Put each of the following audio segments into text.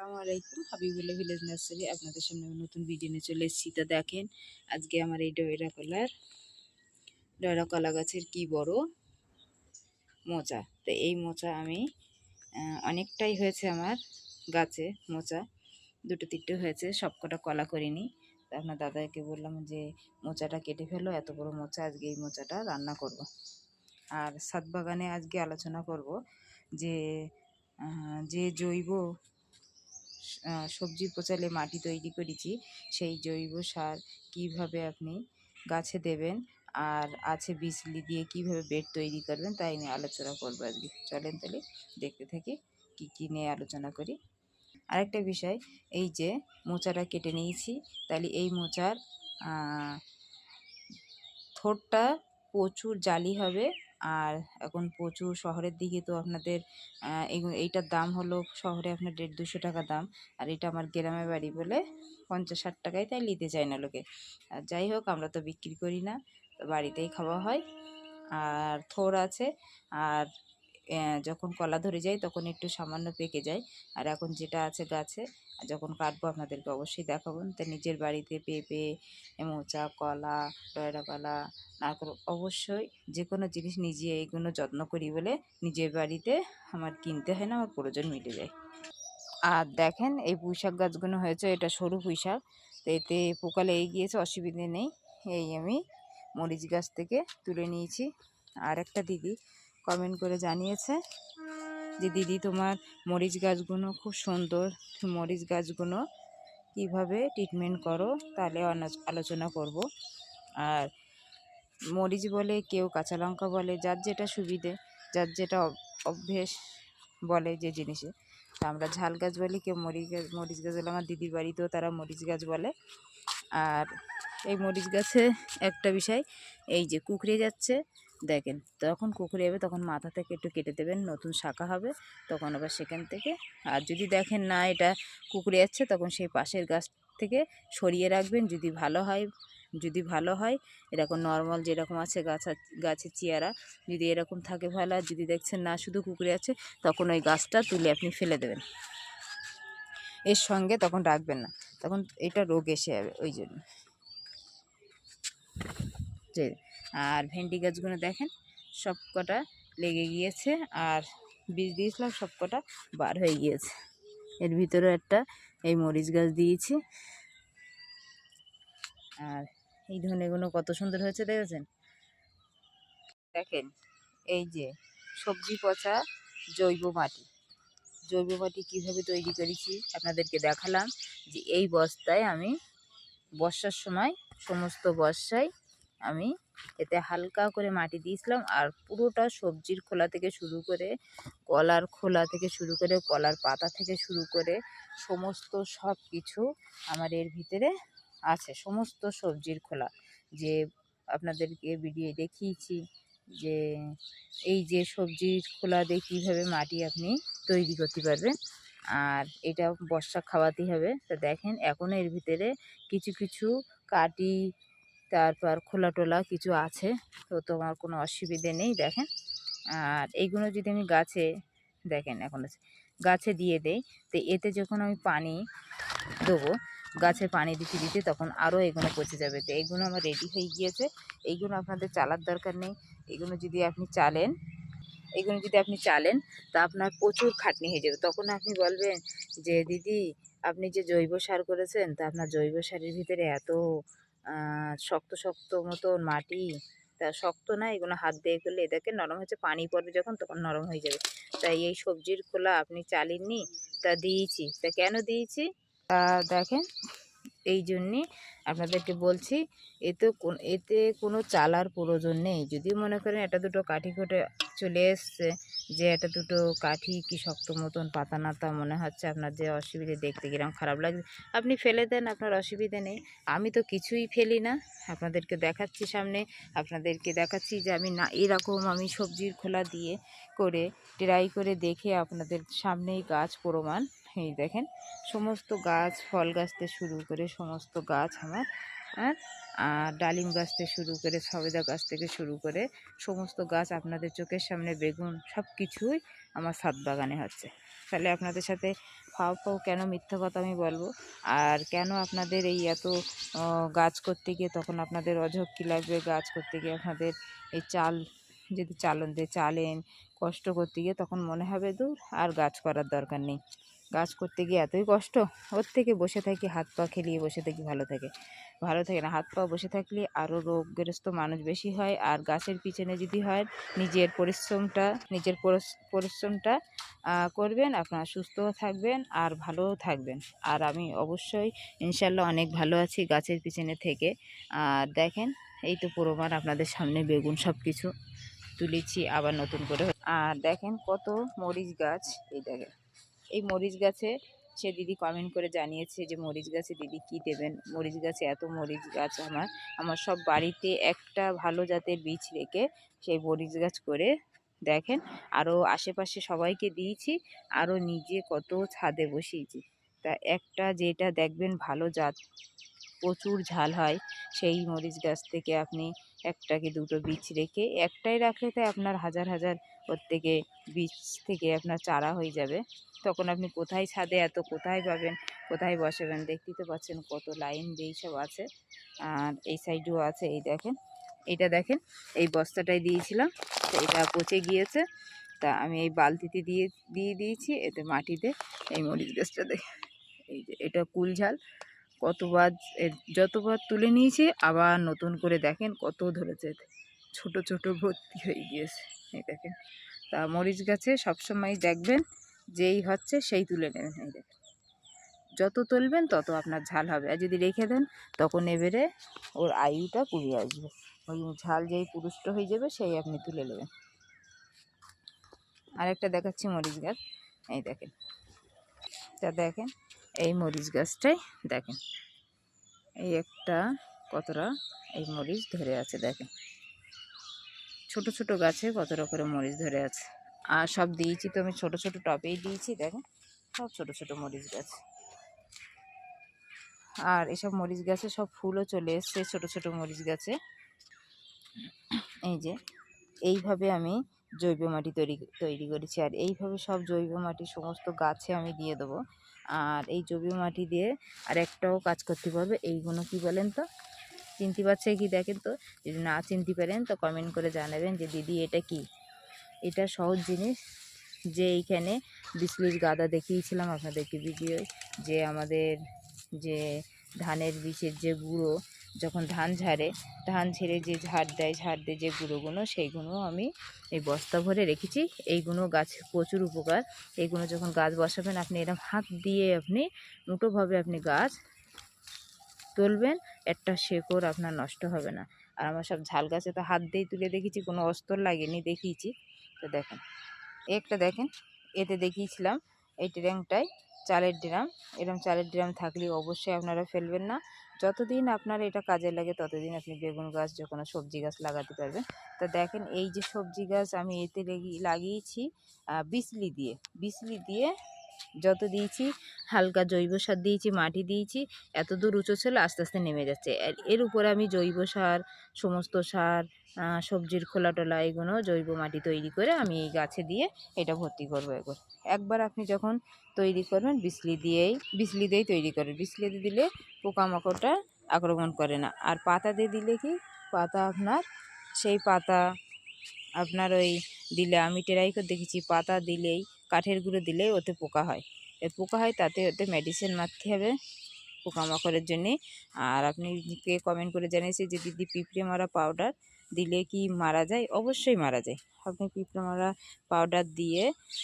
আসসালামু আলাইকুম। Habibullah village nursery, আপনাদের সামনে নতুন ভিডিও নিয়ে চলে এসেছি। তা দেখেন, আজকে আমার এই ডয়রা কলার, ডয়রা কলা গাছের কি বড় মোচা। তো এই মোচা আমি অনেকটাই হয়েছে আমার গাছে মোচা। দুটো তিনটে হয়েছে সব কটা কলা করিনি। তো আপনার দাদাকে বললাম যে, মোচাটা কেটে ফেলো, এত বড় মোচা, আজকে এই মোচাটা রান্না করব। আর সাত বাগানে আজকে আলোচনা করব যে যে জৈব আহ, সবজি পচালে মাটি তৈরি করেছি সেই জৈব সার কীভাবে আপনি গাছে দেবেন আর আছে বিজলি দিয়ে কীভাবে বেড তৈরি করবেন তাই নিয়ে আলোচনা করব আজকে। চলেন তাহলে দেখতে থাকি কি কি নিয়ে আলোচনা করি। আরেকটা বিষয় এই যে মোচাটা কেটে নিয়েছি তাহলে এই মোচার থোরটা প্রচুর জালি হবে আর এখন প্রচুর শহরের দিকে তো আপনাদের এইটার দাম হলো শহরে আপনার দেড় দুশো টাকা দাম। আর এটা আমার গ্রামে বাড়ি বলে পঞ্চাশ ষাট টাকায় তাই নিতে চায় না লোকে। আর যাই হোক, আমরা তো বিক্রি করি না, বাড়িতেই খাওয়া হয়। আর থোর আছে, আর যখন কলা ধরে যায় তখন একটু সামান্য পেকে যায় আর এখন যেটা আছে গাছে, যখন কাটবো আপনাদেরকে অবশ্যই দেখাবো। তা নিজের বাড়িতে পেঁপে, মোচা, কলা ডয়রা কলা, নারকেল অবশ্যই যে কোনো জিনিস নিজে এইগুলো যত্ন করি বলে নিজের বাড়িতে আমার কিনতে হয় না, আমার প্রয়োজন মিটে যায়। আর দেখেন এই পুঁইশাক গাছগুলো হয়েছে, এটা সরু পুঁইশাক। তো এতে পোকা লেগে গিয়েছে, অসুবিধে নেই। এই আমি মরিচ গাছ থেকে তুলে নিয়েছি। আর একটা দিদি কমেন্ট করে জানিয়েছে যে, দিদি, তোমার মরিচ গাছগুলো খুব সুন্দর। মরিচ গাছগুলো কীভাবে ট্রিটমেন্ট করো তাহলে আলোচনা করব। আর মরিচ বলে কেউ কাঁচা লঙ্কা বলে, যার যেটা সুবিধে, যার যেটা অভ্যেস বলে যে জিনিসে। তা আমরা ঝাল গাছ বলি, কেউ মরিচ গাছ মরিচ গাছ বলে, আমার দিদির বাড়িতেও তারা মরিচ গাছ বলে। আর এই মরিচ গাছে একটা বিষয়, এই যে কুকড়ে যাচ্ছে দেখেন, তখন কুকড়ে যাবে তখন মাথা থেকে একটু কেটে দেবেন, নতুন শাখা হবে, তখন আবার সেখান থেকে। আর যদি দেখেন না এটা কুকড়ে যাচ্ছে তখন সেই পাশের গাছ থেকে সরিয়ে রাখবেন, যদি ভালো হয়, যদি ভালো হয়, এরকম নর্মাল যেরকম আছে গাছ গাছের চেয়ারা, যদি এরকম থাকে ভালো, আর যদি দেখছেন না শুধু কুকুরে আছে, তখন ওই গাছটা তুলে আপনি ফেলে দেবেন। এর সঙ্গে তখন রাখবেন না, তখন এটা রোগ এসে যাবে, ওই জন্য। যে আর ভেন্ডি গাছগুলো দেখেন সব কটা লেগে গিয়েছে আর বীজ দিয়েছিলাম সব কটা বার হয়ে গিয়েছে। এর ভিতরে একটা এই মরিচ গাছ দিয়েছি। আর এই ধনেগুলো কত সুন্দর হয়েছে দেখেছেন? দেখেন, এই যে সবজি পচা জৈব মাটি। জৈব মাটি কীভাবে তৈরি করেছি আপনাদেরকে দেখালাম যে এই বস্তায় আমি বর্ষার সময় সমস্ত বর্ষায় আমি এতে হালকা করে মাটি দিয়েছিলাম আর পুরোটা সবজির খোলা থেকে শুরু করে কলার খোলা থেকে শুরু করে কলার পাতা থেকে শুরু করে সমস্ত সব কিছু আমার এর ভিতরে আছে, সমস্ত সবজির খোলা। যে আপনাদেরকে ভিডিও দেখিয়েছি যে এই যে সবজির খোলা দিয়ে কীভাবে মাটি আপনি তৈরি করতে পারবেন আর এটা বর্ষা খাওয়াতেই হবে। তো দেখেন এখনও এর ভিতরে কিছু কিছু কাটি তারপর খোলা টোলা কিছু আছে, তো তোমার কোনো অসুবিধে নেই, দেখেন। আর এইগুলো যদি আমি গাছে, দেখেন এখন গাছে দিয়ে দেই, তো এতে যখন আমি পানি দেবো, গাছে পানি দিতে দিতে তখন আরও এগুলো পচে যাবে। তো এইগুলো আমার রেডি হয়ে গিয়েছে এইগুলো আপনাদের চালার দরকার নেই। এগুলো যদি আপনি চালেন, এগুলো যদি আপনি চালেন, তা আপনার প্রচুর খাটনি হয়ে যাবে। তখন আপনি বলবেন যে, দিদি, আপনি যে জৈব সার করেছেন, তা আপনার জৈব সারের ভিতরে এত শক্ত শক্ত মতন মাটি, তা শক্ত না, এগুলো হাত দিয়ে করলে এদেরকে নরম হচ্ছে পানি পড়বে যখন, তখন নরম হয়ে যাবে। তাই এই সবজির খোলা আপনি চালিননি, তা দিয়েছি। তা কেন দিয়েছি? তা দেখেন এই জন্যে আপনাদেরকে বলছি, এতে কোন, এতে কোনো চালার প্রয়োজন নেই। যদি মনে করেন এটা দুটো কাঠি কোটে চলে এসছে, যে এটা দুটো কাঠি কি শক্ত মতন পাতা নাতা মনে হচ্ছে আপনার যে অসুবিধে দেখতে কিরম খারাপ লাগছে। আপনি ফেলে দেন, আপনার অসুবিধে নেই। আমি তো কিছুই ফেলি না। আপনাদেরকে দেখাচ্ছি সামনে, আপনাদেরকে দেখাচ্ছি যে আমি না, এরকম আমি সবজির খোলা দিয়ে করে ট্রাই করে দেখে আপনাদের সামনেই গাছ প্রমাণ এই দেখেন, সমস্ত গাছ, ফল গাছ থেকে শুরু করে সমস্ত গাছ আমার আর আর ডালিম গাছ থেকে শুরু করে সবেদা গাছ থেকে শুরু করে সমস্ত গাছ আপনাদের চোখের সামনে বেগুন সব কিছুই আমার ছাদ বাগানে হচ্ছে। তাহলে আপনাদের সাথে ফাও ফাও কেন মিথ্যা কথা আমি বলব? আর কেন আপনাদের এই এত গাছ করতে গিয়ে তখন আপনাদের অঝক্কি লাগবে? গাছ করতে গিয়ে আপনাদের এই চাল, যদি চালন দিয়ে চালেন কষ্ট করতে গিয়ে তখন মনে হবে দূর, আর গাছ করার দরকার নেই। গাছ করতে গিয়ে এতই কষ্ট? ওর থেকে বসে থাকি, হাত পা খেলিয়ে বসে থাকি, ভালো থাকে। ভালো থাকে না। হাত পা বসে থাকলে আরও রোগগ্রস্ত মানুষ বেশি হয়। আর গাছের পিছনে যদি হয়, নিজের পরিশ্রমটা নিজের পরিশ্রমটা করবেন। আপনারা সুস্থও থাকবেন আর ভালোও থাকবেন। আর আমি অবশ্যই, ইনশাল্লাহ অনেক ভালো আছি গাছের পিছনে থেকে। আর দেখেন, এই তো প্রমাণ আপনাদের সামনে বেগুন সব কিছু তুলেছি, আবার নতুন করে আর দেখেন কত মরিচ গাছ। এই দেখেন। এই মরিচ গাছে সে দিদি কমেন্ট করে জানিয়েছে যে, মরিচ গাছে দিদি কি দেবেন? মরিচ গাছে এত মরিচ গাছ আমার। আমার সব বাড়িতে একটা ভালো জাতের বীজ রেখে সেই মরিচ গাছ করে দেখেন। আরও আশেপাশে সবাইকে দিয়েছি আরও নিজে কত ছাদে বসিয়েছি। তা একটা যেটা দেখবেন ভালো জাত, প্রচুর ঝাল হয়, সেই মরিচ গাছ থেকে আপনি একটা কি দুটো বীজ রেখে একটাই রাখলে তো আপনার হাজার হাজার ওর থেকে বীজ থেকে আপনার চারা হয়ে যাবে। তখন আপনি কোথায় ছাদে এত কোথায় পাবেন, কোথায় বসাবেন দেখতেই তো পাচ্ছেন কত লাইন দিয়ে সব আছে। আর এই সাইডেও আছে, এই দেখেন এটা দেখেন, এই বস্তাটাই দিয়েছিলাম, তো এটা পচে গিয়েছে। তা আমি এই বালতিতে দিয়ে দিয়ে দিয়েছি, এতে মাটিতে এই মরিচ গাছটা দেখে, এই যে এটা কুলঝাল কতবার যতবার তুলে নিয়েছি, আবার নতুন করে দেখেন কত ধরেছে। ছোট ছোট ভর্তি হয়ে গিয়েছে এই দেখেন। তা মরিচ গাছে সবসময় দেখবেন যেই হচ্ছে সেই তুলে নেবেন এই দেখেন। যত তুলবেন তত আপনার ঝাল হবে। আর যদি রেখে দেন তখন এবারে ওর আয়ুটা কমে আসবে। ওই ঝাল যেই পুরুষ্ট হয়ে যাবে সেই আপনি তুলে নেবেন। আরেকটা দেখাচ্ছি মরিচ গাছ। এই দেখেন। তা দেখেন, এই মরিচ গাছটাই দেখেন। এই একটা কতটা এই মরিচ ধরে আছে দেখেন। ছোট ছোট গাছে কতটা করে মরিচ ধরে আছে। আর সব দিয়েছি তো আমি ছোট ছোট টবেই দিয়েছি দেখেন সব ছোট ছোট মরিচ গাছ। আর এসব মরিচ গাছে সব ফুলও চলে এসছে ছোট ছোট মরিচ গাছে। এই যে, এইভাবে আমি জৈব মাটি তৈরি তৈরি করেছি। আর এইভাবে সব জৈব মাটি সমস্ত গাছে আমি দিয়ে দেবো। আর এই জৈব মাটি দিয়ে আর একটাও কাজ করতে পারবে এইগুলো কি বলেন তো? চিনতে পারছে কি দেখেন তো? যদি না চিনতে পারেন, তো কমেন্ট করে জানাবেন যে, দিদি, এটা কি? এটা সহজ জিনিস যে, এইখানে বিসলির গাদা দেখিয়েছিলাম আপনাদেরকে ভিডিও যে আমাদের যে ধানের বীজের যে গুঁড়ো, যখন ধান ঝাড়ে, ধান ঝেড়ে যে ঝাড় দেয় ঝাড় দেয় যে গুঁড়োগুলো, সেইগুলো আমি এই বস্তা ভরে রেখেছি। এইগুলো গাছ প্রচুর উপকার। এইগুলো যখন গাছ বসাবেন, আপনি এরকম হাত দিয়ে আপনি মুঠোভাবে আপনি গাছ তুলবেন একটা শেকড় আপনার নষ্ট হবে না। আর আমার সব ঝাল গাছে তো হাত দিয়েই তুলে দেখেছি, কোনো অস্তর লাগেনি, দেখিয়েছি। তো দেখেন, একটা দেখেন, এতে দেখিয়েছিলাম এই ট্যাঙ্কটায় চালের ড্রাম। এরকম চালের ড্রাম থাকলে অবশ্যই আপনারা ফেলবেন না। যতদিন আপনার এটা কাজে লাগে, ততদিন আপনি বেগুন গাছ, যে কোনো সবজি গাছ লাগাতে পারবেন। তো দেখেন, এই যে সবজি গাছ আমি এতে লেগি, লাগিয়েছি বিসলি দিয়ে। বিসলি দিয়ে যত দিয়েছি, হালকা জৈব সার দিয়েছি, মাটি দিয়েছি এত দূর উঁচু ছিল, আস্তে আস্তে নেমে যাচ্ছে। আর এর উপরে আমি জৈব সার, সমস্ত সার সবজির খোলা টোলা এগুলো জৈব মাটি তৈরি করে আমি এই গাছে দিয়ে এটা ভর্তি করব এবার একবার আপনি যখন তৈরি করবেন, বিসলি দিয়েই বিসলি দিয়েই তৈরি করেন বিসলি দিয়ে দিলে পোকামাকড়টা আক্রমণ করে না। আর পাতা দিয়ে দিলে কি? পাতা আপনার, সেই পাতা আপনার ওই দিলে, আমি ট্রাই করে দেখেছি, পাতা দিলেই কাঠের গুঁড়ো দিলেই ওতে পোকা হয়। এ পোকা হয় তাতে ওতে মেডিসিন মারতে হবে পোকামাকড়ের জন্যে। আর আপনি কে কমেন্ট করে জানিয়েছে যে, দিদি পিঁপড়ে মারা পাউডার দিলে কি মারা যায়? অবশ্যই মারা যায়। আপনি পিঁপড়ে মারা পাউডার দিয়ে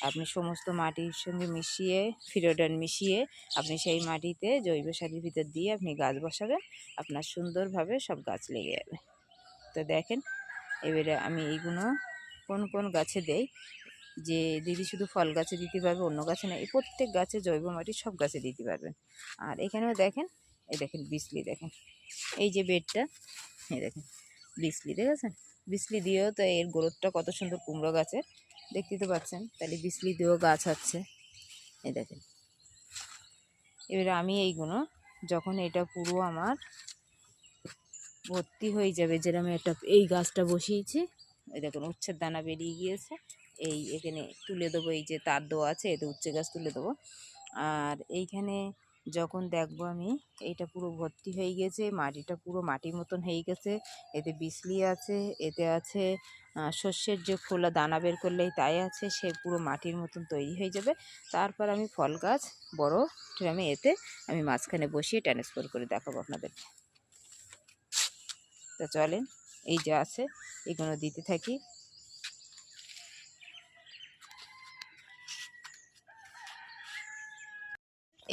আপনি সমস্ত মাটির সঙ্গে মিশিয়ে, ফিরোডান মিশিয়ে আপনি সেই মাটিতে জৈব সারের ভিতর দিয়ে আপনি গাছ বসাবেন। আপনার সুন্দরভাবে সব গাছ লেগে যাবে। তো দেখেন, এবারে আমি এইগুলো কোন কোন গাছে দেই। যে দিদি শুধু ফল গাছে দিতে পারবে, অন্য গাছে না, এই প্রত্যেক গাছে জৈব মাটি সব গাছে দিতে পারবেন। আর এখানেও দেখেন এই দেখেন বিসলি দেখেন, এই যে বেডটা এই দেখেন বিসলি, দেখেছেন? বিসলি দিয়েও তো এর গ্রোথটা কত সুন্দর কুমড়ো গাছের দেখতে তো পাচ্ছেন, তাহলে বিসলি দিয়েও গাছ হচ্ছে এই দেখেন। এবারে আমি এইগুলো, যখন এটা পুরো আমার ভর্তি হয়ে যাবে, যেরকম একটা এই গাছটা বসিয়েছি এই দেখুন উচ্ছের দানা বেরিয়ে গিয়েছে এই এখানে তুলে দেবো, এই যে তার দেওয়া আছে এতে উচ্ছে গাছ তুলে দেবো। আর এইখানে যখন দেখব আমি, এইটা পুরো ভর্তি হয়ে গেছে, মাটিটা পুরো মাটির মতন হয়ে গেছে। এতে বিসলি আছে, এতে আছে শস্যের যে খোলা দানা বের করলেই তাই আছে, সে পুরো মাটির মতন তৈরি হয়ে যাবে। তারপর আমি ফল গাছ বড় ড্রামে এতে আমি মাঝখানে বসিয়ে ট্রান্সফার করে দেখাবো আপনাদেরকে। তা চলেন, এই যে আছে, এগুলো দিতে থাকি।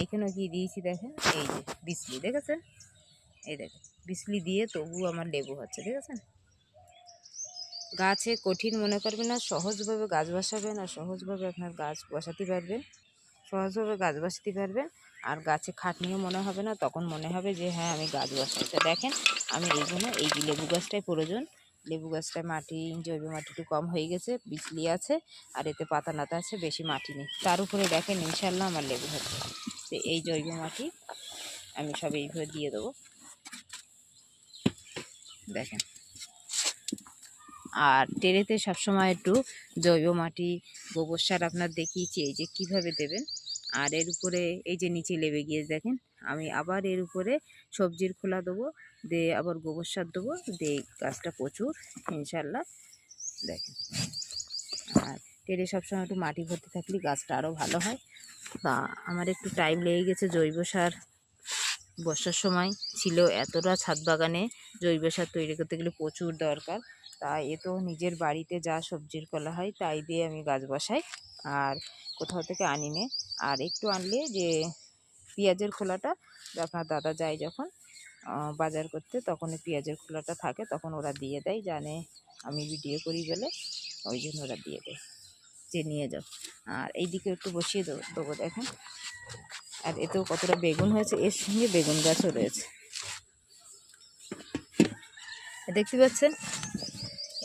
এইখানেও কি দিয়েছি দেখেন? এই যে বিসলি, দেখেছেন? এই দেখেন, বিসলি দিয়ে তবু আমার লেবু হচ্ছে, দেখেছেন? গাছে কঠিন মনে করবেন না, সহজভাবে গাছ বসাবেন আর সহজভাবে আপনার গাছ বসাতে পারবেন। সহজভাবে গাছ বসাতে পারবেন আর গাছে খাটনিও মনে হবে না, তখন মনে হবে যে হ্যাঁ আমি গাছ বসাই দেখেন, আমি এই যে লেবু গাছটাই প্রয়োজন। লেবু গাছটায় মাটি, জৈব মাটি একটু কম হয়ে গেছে, বিচলি আছে, আর এতে পাতা নাতা আছে, বেশি মাটি নেই। তার উপরে দেখেন ইনশাল্লাহ আমার লেবু হচ্ছে তো এই জৈব মাটি আমি সব এইভাবে দিয়ে দেবো। দেখেন। আর টেরেতে সবসময় একটু জৈব মাটি, গোবর সার আপনার দেখিয়েছি, এই যে কীভাবে দেবেন। আর এর উপরে, এই যে নিচে লেবে গিয়ে দেখেন, আমি আবার এর উপরে সবজির খোলা দেবো। দিয়ে আবার গোবর সার দেবো। দিয়ে গাছটা প্রচুর, ইনশাল্লাহ। দেখেন। আর টেরে সবসময় একটু মাটি ভর্তি থাকলে গাছটা আরও ভালো হয়। তা আমার একটু টাইম লেগে গেছে জৈব সার বর্ষার সময়। ছিল এতটা ছাদ বাগানে জৈব সার তৈরি করতে গেলে প্রচুর দরকার। তা এ তো নিজের বাড়িতে যা সবজির কলা হয় তাই দিয়ে আমি গাছ বসাই। আর কোথাও থেকে আনি নে। আর একটু আনলে যে পেঁয়াজের খোলাটা আপনার দাদা যায় যখন বাজার করতে তখন পেঁয়াজের খোলাটা থাকে, তখন ওরা দিয়ে দেয়, জানে আমি ভিডিও করি বলে, ওই জন্য ওরা দিয়ে দেয়, যে নিয়ে যাও। আর এই এইদিকে একটু বসিয়ে দেবো দেবো দেখেন। আর এতেও কতটা বেগুন হয়েছে, এর সঙ্গে বেগুন গাছও রয়েছে। দেখতে পাচ্ছেন?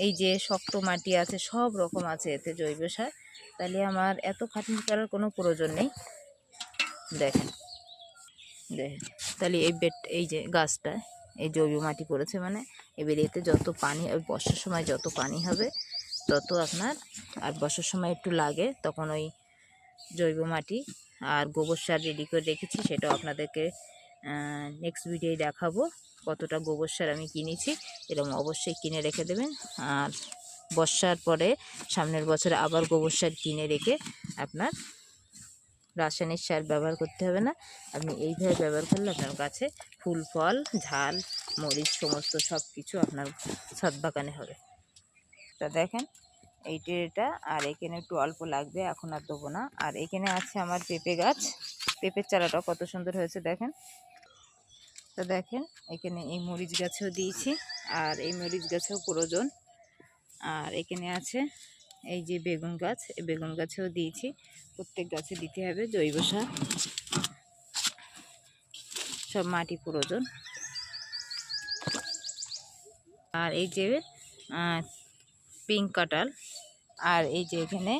এই যে শক্ত মাটি আছে, সব রকম আছে এতে জৈব সার। তাহলে আমার এত খাটনি করার কোনো প্রয়োজন নেই। দেখেন। তাহলে এই বেড, এই যে গাছটা, এই জৈব মাটি পড়েছে মানে এবার এতে যত পানি বর্ষার সময় যত পানি হবে, তত আপনার, আর বর্ষার সময় একটু লাগে, তখন ওই জৈব মাটি আর গোবর সার রেডি করে রেখেছি, সেটাও আপনাদেরকে নেক্সট ভিডিওয় দেখাবো, কতটা গোবর সার আমি কিনেছি, এরকম অবশ্যই কিনে রেখে দেবেন, আর বর্ষার পরে, সামনের বছরে আবার গোবর সার কিনে রেখে আপনার রাসায়নিক সার ব্যবহার করতে হবে না। আপনি এইভাবে ব্যবহার করলে আপনার গাছে ফুল, ফল, ঝাল, মরিচ সমস্ত সব কিছু আপনার ছাদ বাগানে হবে। তা দেখেন এই এটা, আর এখানে একটু অল্প লাগবে, এখন আর দেবো না। আর এখানে আছে আমার পেঁপে গাছ। পেঁপের চারাটা কত সুন্দর হয়েছে দেখেন। তো দেখেন, এখানে এই মরিচ গাছেও দিয়েছি, আর এই মরিচ গাছেও প্রয়োজন। আর এখানে আছে এই যে বেগুন গাছ, এই বেগুন গাছেও দিয়েছি। প্রত্যেক গাছে দিতে হবে জৈব সার। সব মাটি প্রয়োজন। আর এই যে পিঙ্ক কাটাল আর এই যে এখানে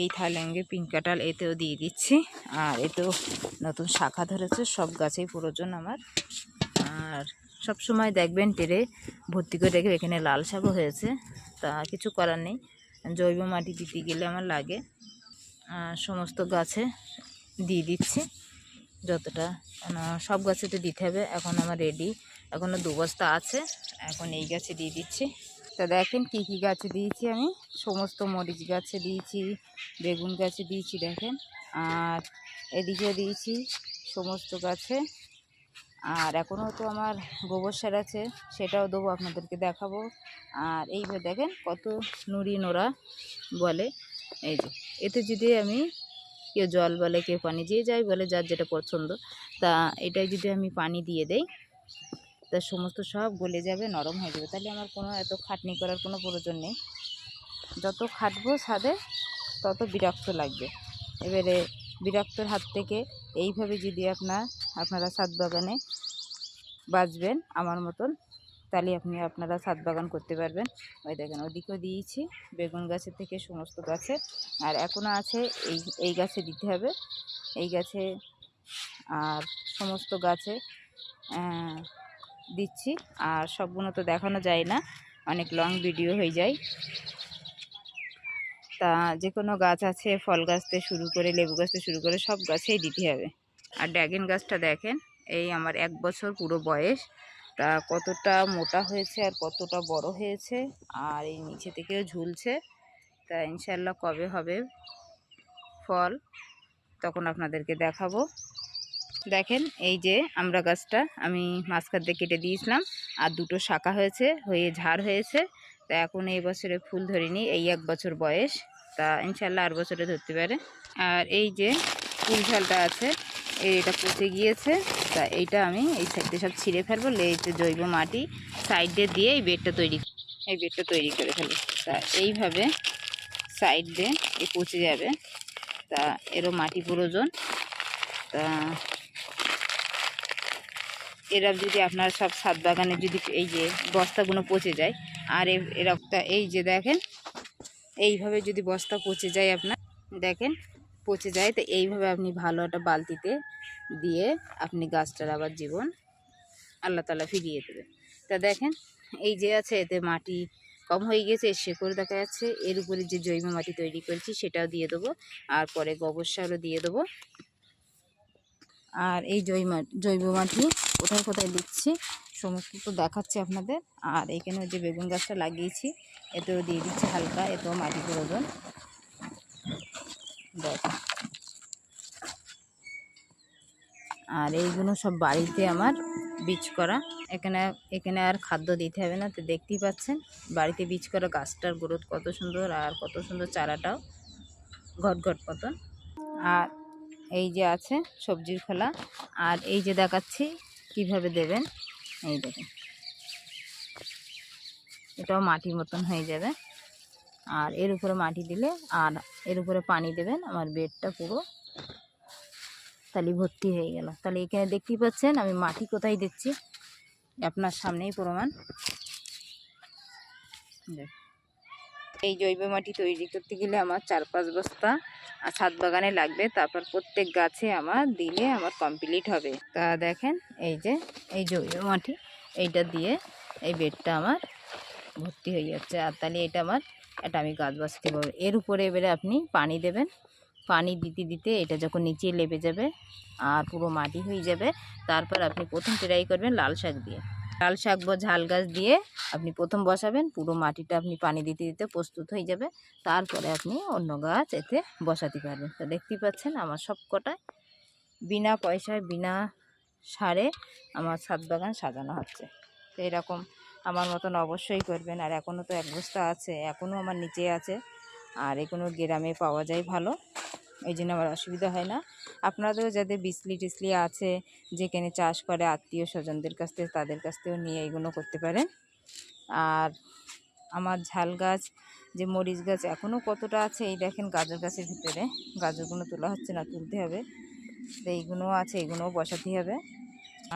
এই থাইল্যান্ডের পিঙ্ক কাটাল এতেও দিয়ে দিচ্ছি। আর এতেও নতুন শাখা ধরেছে, সব গাছেই প্রয়োজন আমার। আর সব সময় দেখবেন টেরে ভর্তি করে রেখে এখানে লাল শাকও হয়েছে। তা কিছু করার নেই। জৈব মাটি দিতে গেলে আমার লাগে। সমস্ত গাছে দিয়ে দিচ্ছি। যতটা কেন সব গাছেতে দিতে হবে। এখন আমার রেডি এখনও দু বস্তা আছে। এখন এই গাছে দিয়ে দিচ্ছি। তা দেখেন কী কী গাছে দিয়েছি আমি। সমস্ত মরিচ গাছে দিয়েছি, বেগুন গাছে দিয়েছি দেখেন। আর এদিকে দিয়েছি সমস্ত গাছে আর এখনও তো আমার গোবর সার আছে, সেটাও দেবো আপনাদেরকে দেখাবো। আর এইভাবে দেখেন কত নুড়ি নোড়া বলে, এই যে। এতে যদি আমি কেউ জল বলে, কেউ পানি দিয়ে যাই বলে, যার যেটা পছন্দ, তা এটাই যদি আমি পানি দিয়ে দেই, তা সমস্ত সব গলে যাবে, নরম হয়ে যাবে। তাহলে আমার কোনো এত খাটনি করার কোনো প্রয়োজন নেই। যত খাটবো ছাদে, তত বিরক্ত লাগবে। এবারে বিরক্তর হাত থেকে এইভাবে যদি আপনার আপনারা ছাদ বাগানে বাঁচবেন আমার মতন। তাহলে আপনি আপনারা ছাদ বাগান করতে পারবেন। ওই দেখেন, ওদিকেও দিয়েছি, বেগুন গাছের থেকে সমস্ত গাছে। আর এখনও আছে এই এই গাছে দিতে হবে। এই গাছে আর সমস্ত গাছে দিচ্ছি। আর সবগুলো তো দেখানো যায় না, অনেক লং ভিডিও হয়ে যায়। তা যে কোনো গাছ আছে, ফল গাছ থেকে শুরু করে লেবু গাছ থেকে শুরু করে সব গাছেই দিতে হবে। আর ড্র্যাগন গাছটা দেখেন, এই আমার এক বছর পুরো বয়স। তা কতটা মোটা হয়েছে আর কতটা বড় হয়েছে, আর এই নিচে থেকেও ঝুলছে। তা ইনশাল্লাহ কবে হবে ফল তখন আপনাদেরকে দেখাবো। দেখেন, এই যে আমরা গাছটা আমি মাঝখান দিয়ে কেটে দিয়েছিলাম, আর দুটো শাখা হয়েছে, হয়ে ঝাড় হয়েছে। তা এখন এই বছরে ফুল ধরিনি, এই এক বছর বয়স। তা ইনশাল্লাহ আর বছরে ধরতে পারে। আর এই যে ফুল ঝালটা আছে এটা পচে গিয়েছে। তা এইটা আমি এই সাইডে সব ছিঁড়ে ফেলব যে জৈব মাটি সাইডে দিয়ে এই বেডটা তৈরি এই বেডটা তৈরি করে ফেলব। তা এইভাবে সাইড দিয়ে এই পচে যাবে। তা এরও মাটি প্রয়োজন। তা এরা যদি আপনার সব ছাদ বাগানে যদি এই যে বস্তাগুলো পচে যায়, আর এরকম এই যে দেখেন, এইভাবে যদি বস্তা পচে যায় আপনার, দেখেন পচে যায়, তো এইভাবে আপনি ভালো একটা বালতিতে দিয়ে আপনি গাছটার আবার জীবন আল্লাহ তালা ফিরিয়ে দেবে তা দেখেন, এই যে আছে, এতে মাটি কম হয়ে গেছে শেকড় দেখা যাচ্ছে, এর উপরে যে জৈব মাটি তৈরি করেছি সেটাও দিয়ে দেবো, আর পরে গোবর সারও দিয়ে দেবো। আর এই জৈব জৈব মাটি কোথায় কোথায় দিচ্ছি, সমস্ত তো দেখাচ্ছি আপনাদের। আর এখানে যে বেগুন গাছটা লাগিয়েছি, এতেও দিয়ে দিচ্ছি হালকা, এতেও মাটি প্রয়োজন দেখেন আর এইগুলো সব বাড়িতে আমার বীজ করা। এখানে এখানে আর খাদ্য দিতে হবে না, তো দেখতেই পাচ্ছেন। বাড়িতে বীজ করা গাছটার গ্রোথ কত সুন্দর আর কত সুন্দর চারাটাও ঘট ঘট মতন। আর এই যে আছে সবজির খোলা, আর এই যে দেখাচ্ছি কীভাবে দেবেন, এই দেখেন। এটাও মাটির মতন হয়ে যাবে। আর এর উপরে মাটি দিলে, আর এর উপরে পানি দেবেন, আমার বেডটা পুরো তাহলে ভর্তি হয়ে গেল। তাহলে এখানে দেখতেই পাচ্ছেন, আমি মাটি কোথায় দিচ্ছি? আপনার সামনেই প্রমাণ। এই জৈব মাটি তৈরি করতে গেলে আমার চার পাঁচ বস্তা আর ছাদ বাগানে লাগবে, তারপর প্রত্যেক গাছে আমার দিলে আমার কমপ্লিট হবে। তা দেখেন, এই যে, এই জৈব মাটি, এইটা দিয়ে এই বেডটা আমার ভর্তি হয়ে যাচ্ছে। আর তাহলে এটা আমার এটা আমি গাছ বাঁচতে পারব। এর উপরে এবারে আপনি পানি দেবেন। পানি দিতে দিতে এটা যখন নিচে লেবে যাবে, আর পুরো মাটি হয়ে যাবে, তারপর আপনি প্রথম ট্রাই করবেন লাল শাক দিয়ে। লাল শাক বা ঝাল গাছ দিয়ে আপনি প্রথম বসাবেন, পুরো মাটিটা আপনি পানি দিতে দিতে প্রস্তুত হয়ে যাবে। তারপরে আপনি অন্য গাছ এতে বসাতে পারবেন। তো দেখতেই পাচ্ছেন আমার সব কটায় বিনা পয়সায়, বিনা সারে আমার ছাদ বাগান সাজানো হচ্ছে। তো এরকম আমার মতন অবশ্যই করবেন। আর এখনও তো এক বস্তা আছে এখনও আমার নিচে আছে। আর এগুলো গ্রামে পাওয়া যায় ভালো, এই জন্য আমার অসুবিধা হয় না। আপনাদেরও যাদের বিসলি টিসলি আছে, যেখানে চাষ করে আত্মীয় স্বজনদের কাছ থেকে, তাদের কাছ থেকেও নিয়ে এগুলো করতে পারেন। আর আমার ঝাল গাছ, যে মরিচ গাছ এখনও কতটা আছে, এই দেখেন গাজর গাছের ভিতরে। গাজরগুলো তোলা হচ্ছে না, তুলতে হবে। তো এইগুলোও আছে, এগুলোও বসাতে হবে।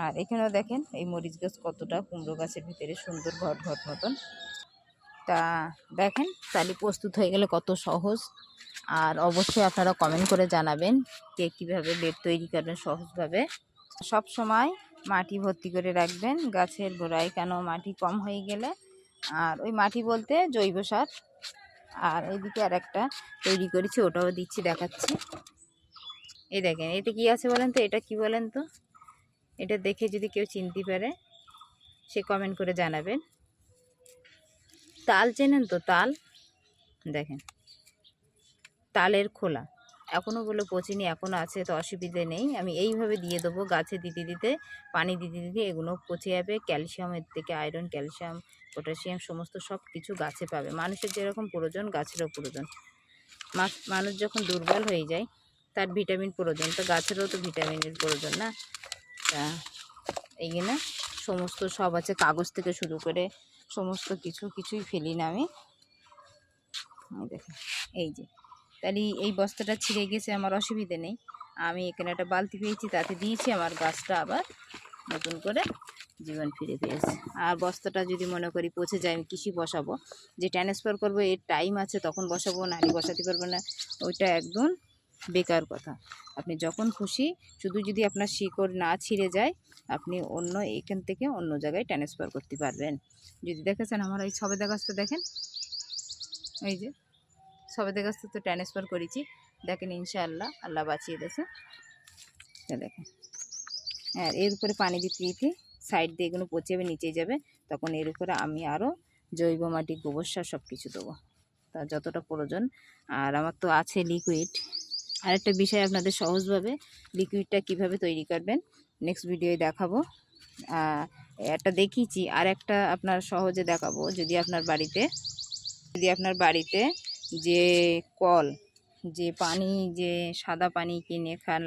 আর এখানেও দেখেন এই মরিচ গাছ কতটা, কুমড়ো গাছের ভিতরে সুন্দর ঘট ঘট মতন। তা দেখেন তাহলে প্রস্তুত হয়ে গেলে কত সহজ। আর অবশ্যই আপনারা কমেন্ট করে জানাবেন কে কীভাবে বেড তৈরি করবেন সহজভাবে। সব সময় মাটি ভর্তি করে রাখবেন, গাছের গোড়ায় কেন মাটি কম হয়ে গেলে। আর ওই মাটি বলতে জৈব সার। আর এইদিকে আর একটা তৈরি করেছি, ওটাও দিচ্ছি, দেখাচ্ছি। এই দেখেন, এটা কি আছে বলেন তো? এটা কি বলেন তো? এটা দেখে যদি কেউ চিনতে পারে, সে কমেন্ট করে জানাবেন। তাল চেনেন তো তাল? দেখেন। তালের খোলা। এখনও বলে পচিনি এখনও আছে, তো অসুবিধে নেই। আমি এইভাবে দিয়ে দেবো, গাছে দিতে দিতে, পানি দিতে দিতে এগুলো পচে যাবে। ক্যালসিয়ামের থেকে আয়রন ক্যালসিয়াম পটাশিয়াম সমস্ত সব কিছু গাছে পাবে। মানুষের যেরকম প্রয়োজন, গাছেরও প্রয়োজন। মানুষ যখন দুর্বল হয়ে যায়, তার ভিটামিন প্রয়োজন। তো গাছেরও তো ভিটামিনের প্রয়োজন না? তা এইগুলো সমস্ত সব আছে, কাগজ থেকে শুরু করে সমস্ত কিছু, কিছুই ফেলি না আমি। দেখেন এই যে। তাহলে এই বস্তাটা ছিঁড়ে গেছে, আমার অসুবিধে নেই। আমি এখানে একটা বালতি পেয়েছি, তাতে দিয়েছি, আমার গাছটা আবার নতুন করে জীবন ফিরে পেয়েছে। আর বস্তাটা যদি মনে করি পচে যায়, আমি কৃষি বসাবো। যে ট্রান্সফার করব, এর টাইম আছে, তখন বসাবো নারী বসাতে পারব না। ওইটা একদম বেকার কথা। আপনি যখন খুশি, শুধু যদি আপনার শিকড় না ছিঁড়ে যায়, আপনি অন্য এখান থেকে অন্য জায়গায় ট্রান্সফার করতে পারবেন। যদি দেখেছেন আমার এই সবেদা গাছটা দেখেন? এই যে সবেদের কাছ থেকে তো ট্রান্সফার করেছি। দেখেন ইনশাআল্লাহ, আল্লাহ বাঁচিয়ে দিয়েছে। দেখেন। হ্যাঁ এর উপরে পানি দিতে দিতে সাইড দিয়ে এগুলো পচে যাবে নিচে যাবে। তখন এর উপরে আমি আরও জৈব মাটি, গোবর সার সব কিছু দেবো। তা যতটা প্রয়োজন। আর আমার তো আছে লিকুইড আরেকটা বিষয় আপনাদের সহজভাবে লিকুইডটা কীভাবে তৈরি করবেন নেক্সট ভিডিওয়ে দেখাবো। একটা দেখিয়েছি আর একটা আপনার সহজে দেখাবো, যদি আপনার বাড়িতে, যদি আপনার বাড়িতে যে কল, যে পানি, যে সাদা পানি কিনে খান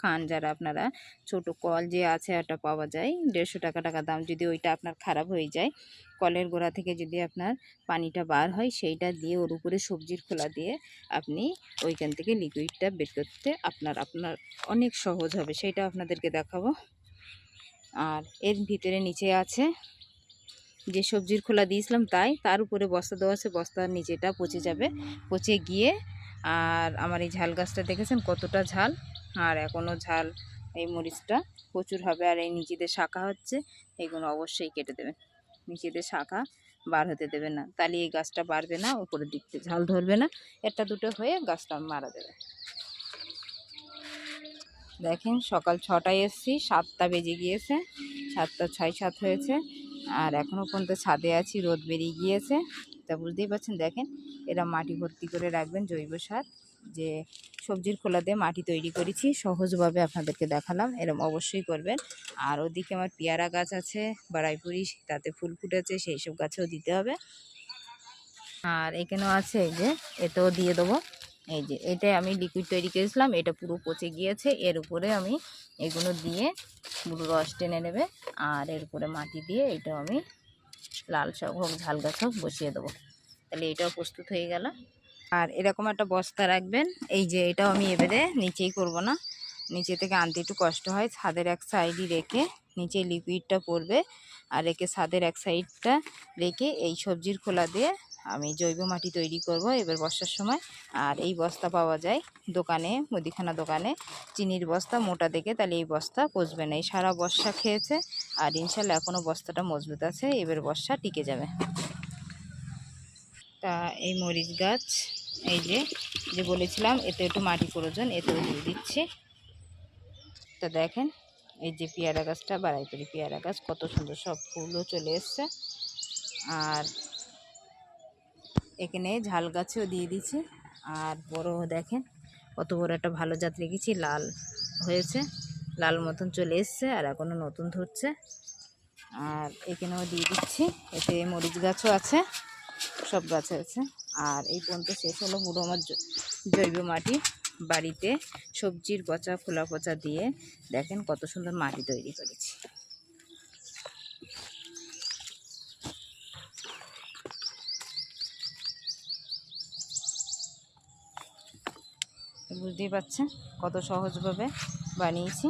খান যারা আপনারা। ছোট কল যে আছে ওটা পাওয়া যায়। দেড়শো টাকা টাকা দাম যদি ওইটা আপনার খারাপ হয়ে যায়, কলের গোড়া থেকে যদি আপনার পানিটা বার হয়, সেইটা দিয়ে ওর উপরে সবজির খোলা দিয়ে আপনি ওইখান থেকে লিকুইডটা বের করতে আপনার আপনার অনেক সহজ হবে। সেটা আপনাদেরকে দেখাবো। আর এর ভিতরে নিচে আছে যে সবজির খোলা দিয়েছিলাম তাই, তার উপরে বস্তা দেওয়া আছে বস্তার নিচেটা পচে যাবে। পচে গিয়ে আর আমার এই ঝাল গাছটা দেখেছেন কতটা ঝাল? আর এখনও ঝাল, এই মরিচটা প্রচুর হবে আর এই নিচেদের শাখা হচ্ছে এইগুলো অবশ্যই কেটে দেবেন। নিচেদের শাখা বার হতে দেবে না। তাহলে এই গাছটা বাড়বে না, উপরের দিক থেকে ঝাল ধরবে না। একটা দুটো হয়ে গাছটা মারা দেবে। দেখেন, সকাল ছটায় এসছি, সাতটা বেজে গিয়েছে, সাতটা ছয় সাত হয়েছে, আর এখনও পর্যন্ত ছাদে আছি, রোদ বেরিয়ে গিয়েছে। তা বুঝতেই পারছেন, দেখেন, এরা মাটি ভর্তি করে রাখবেন জৈব সার, যে সবজির খোলা দিয়ে মাটি তৈরি করেছি। সহজভাবে আপনাদেরকে দেখালাম, এরম অবশ্যই করবেন। আর ওদিকে আমার পেয়ারা গাছ আছে বাড়াইপুরি তাতে ফুল ফুটেছে, সেই সব গাছেও দিতে হবে। আর এখানেও আছে এই যে এটাও দিয়ে দেবো। এই যে এটাই আমি লিকুইড তৈরি করেছিলাম, এটা পুরো পচে গিয়েছে। এর উপরে আমি এগুলো দিয়ে পুরো রস টেনে নেবে। আর এর উপরে মাটি দিয়ে এটাও আমি লাল শাক হোক, ঝাল গাছ হোক বসিয়ে দেবো। তাহলে এটাও প্রস্তুত হয়ে গেল। আর এরকম একটা বস্তা রাখবেন। এই যে এটাও আমি এবারে নিচেই করব না। নিচে থেকে আনতে একটু কষ্ট হয়, ছাদের এক সাইডই রেখে নিচে লিকুইডটা পড়বে আর রেখে ছাদের এক সাইডটা রেখে এই সবজির খোলা দিয়ে আমি জৈব মাটি তৈরি করব এবার বর্ষার সময়। আর এই বস্তা পাওয়া যায় দোকানে, মুদিখানা দোকানে। চিনির বস্তা মোটা দেখে তাহলে এই বস্তা পচবে না। এই সারা বর্ষা খেয়েছে আর ইনশাল্লাহ এখনও বস্তাটা মজবুত আছে, এবার বর্ষা টিকে যাবে। তা এই মরিচ গাছ, এই যে যে বলেছিলাম, এতে একটু মাটি প্রয়োজন এতেও দিয়ে দিচ্ছি। তা দেখেন, এই যে পেয়ারা গাছটা বাড়াই করি পেয়ারা গাছ, কত সুন্দর সব ফুলও চলে এসছে। আর এখানে ঝাল গাছেও দিয়ে দিচ্ছি। আর বড় দেখেন, কত বড় একটা ভালো জাত রেখেছি, লাল হয়েছে, লাল মতন চলে এসছে, আর এখনও নতুন ধরছে। আর এখানেও দিয়ে দিচ্ছি, এতে মরিচ গাছও আছে। সব গাছ আছে। আর এই পর্যন্ত শেষ হলো পুরো আমার জৈব মাটি বাড়িতে সবজির পচা খোলা পচা দিয়ে দেখেন কত সুন্দর মাটি তৈরি করেছি। বুঝতেই পারছেন কত সহজভাবে বানিয়েছি।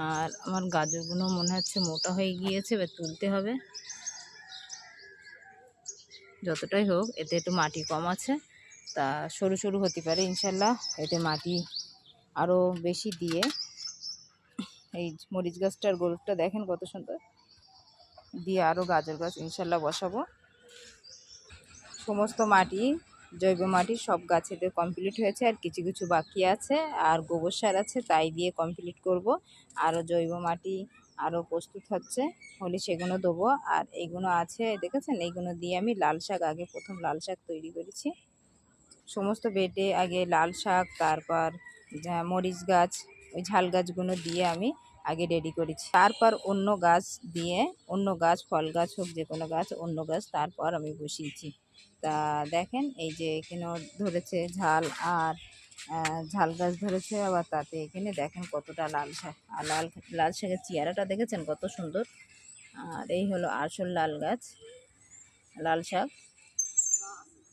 আর আমার গাজরগুলো মনে হচ্ছে মোটা হয়ে গিয়েছে, এবার তুলতে হবে। যতটাই হোক, এতে একটু মাটি কম আছে। তা সরু সরু হতে পারে, ইনশাল্লাহ। এতে মাটি আরও বেশি দিয়ে এই মরিচ গাছটার গোলটা দেখেন কত সুন্দর। দিয়ে আরও গাজর গাছ ইনশাল্লাহ বসাবো। সমস্ত মাটি, জৈব মাটি সব গাছেতে কমপ্লিট হয়েছে, আর কিছু কিছু বাকি আছে, আর গোবর সার আছে, তাই দিয়ে কমপ্লিট করব। আরও জৈব মাটি আরও প্রস্তুত হচ্ছে। হলে সেগুলো দেবো। আর এইগুলো আছে, দেখেছেন? এইগুলো দিয়ে আমি লাল শাক আগে প্রথম লাল শাক তৈরি করেছি। সমস্ত বেডে আগে লাল শাক, তারপর মরিচ গাছ, ওই ঝাল গাছগুলো দিয়ে আমি আগে রেডি করেছি। তারপর অন্য গাছ দিয়ে, অন্য গাছ, ফল গাছ হোক, যে কোনো গাছ, অন্য গাছ তারপর আমি বসিয়েছি। তা দেখেন, এই যে এখানেও ধরেছে ঝাল আর ঝাল গাছ ধরেছে, আবার তাতে এখানে দেখেন কতটা লাল শাক। আর লাল লাল শাকের চেয়ারাটা দেখেছেন কত সুন্দর? আর এই হলো আসল লাল গাছ, লাল শাক।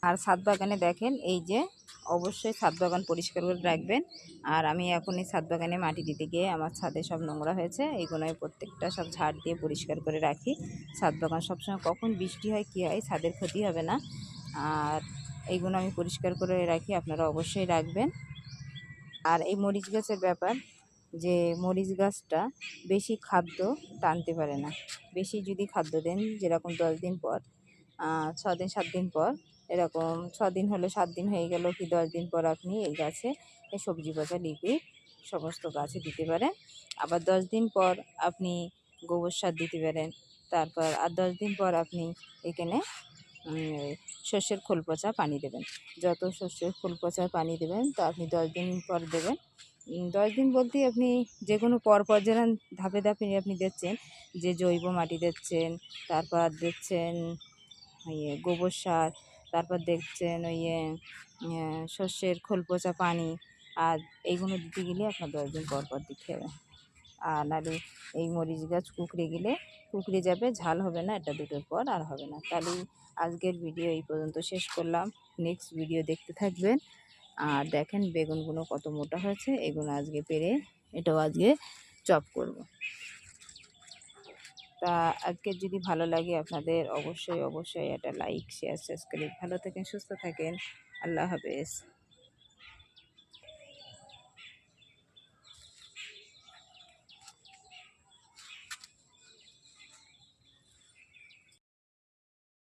আর ছাদ বাগানে দেখেন, এই যে অবশ্যই ছাদ বাগান পরিষ্কার করে রাখবেন। আর আমি এখন এই ছাদ বাগানে মাটি দিতে গিয়ে আমার ছাদে সব নোংরা হয়েছে এইগুলো প্রত্যেকটা সব ঝাড় দিয়ে পরিষ্কার করে রাখি। ছাদ বাগান সবসময় কখন বৃষ্টি হয়, কী হয়, ছাদের ক্ষতি হবে না। আর এইগুলো আমি পরিষ্কার করে রাখি, আপনারা অবশ্যই রাখবেন। আর এই মরিচ গাছের ব্যাপার, যে মরিচ গাছটা বেশি খাদ্য টানতে পারে না। বেশি যদি খাদ্য দেন, যেরকম দশ দিন পর ছ দিন, সাত দিন পর, এরকম ছ দিন হলে সাত দিন হয়ে গেল কি দশ দিন পর আপনি এই গাছে এই সবজি পচা লিকুইড সমস্ত গাছে দিতে পারেন। আবার দশ দিন পর আপনি গোবর সার দিতে পারেন। তারপর আর দশ দিন পর আপনি এখানে শস্যের খোল পচা পানি দেবেন। যত শস্যের খোল পচা পানি দেবেন তো আপনি দশ দিন পর দেবেন। দশ দিন বলতেই আপনি যে কোনো পর পর যেরকম ধাপে ধাপে আপনি দেখছেন যে জৈব মাটি দিচ্ছেন তারপর দেখছেন ইয়ে গোবর সার তারপর দেখছেন ওই ইয়ে, ইয়ে, শস্যের খোল পচা পানি আর এইগুলো দিতে গেলে আপনার দশ দিন পর পর দিতে হবে। আর নাহলে এই মরিচ গাছ কুকড়ে গেলে কুকড়ে যাবে ঝাল হবে না এটা দুটোর পর আর হবে না। তাহলে আজকের ভিডিও এই পর্যন্ত শেষ করলাম। নেক্সট ভিডিও দেখতে থাকবেন। আর দেখেন বেগুনগুলো কত মোটা হয়েছে, এগুলো আজকে পেরে এটাও আজকে চপ করব। তা আজকে যদি ভালো লাগে আপনাদের, অবশ্যই অবশ্যই একটা লাইক শেয়ার সাবস্ক্রাইব ভালো থাকেন, সুস্থ থাকেন। আল্লাহ হাফেজ।